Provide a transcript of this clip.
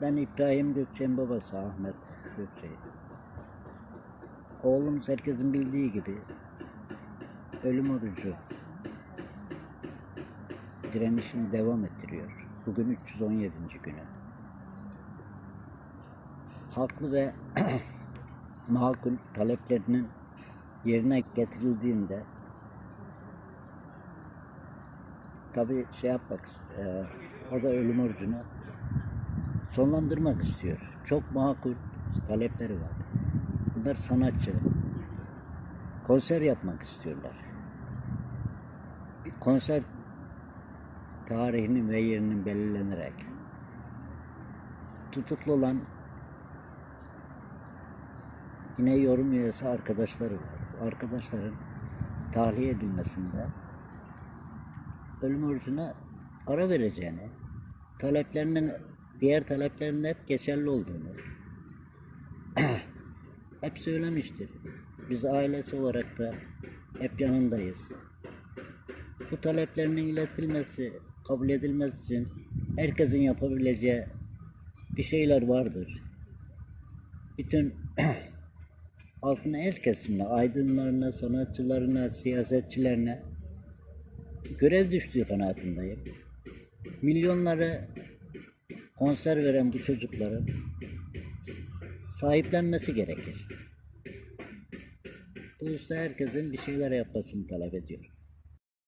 Ben İbrahim Gökçe'nin babası Ahmet Gökçe. Oğlumuz herkesin bildiği gibi ölüm orucu direnişini devam ettiriyor. Bugün 317. günü. Haklı ve makul taleplerinin yerine getirildiğinde tabi şey yapmak e, o da ölüm orucunu sonlandırmak istiyor. Çok makul talepleri var. Bunlar sanatçı. Konser yapmak istiyorlar. Bir konser tarihinin ve yerinin belirlenerek tutuklu olan yine yorum üyesi arkadaşları var. Arkadaşların tahliye edilmesinde ölüm orucuna ara vereceğini, taleplerinin diğer taleplerinin hep geçerli olduğunu hep söylemiştir. Biz ailesi olarak da hep yanındayız. Bu taleplerinin iletilmesi, kabul edilmesi için herkesin yapabileceği bir şeyler vardır. Bütün halkın her kesimine, aydınlarına, sanatçılarına, siyasetçilerine görev düştüğü kanaatindeyim. Milyonları konser veren bu çocukların sahiplenmesi gerekir. Bu usta herkesin bir şeyler yapmasını talep ediyoruz.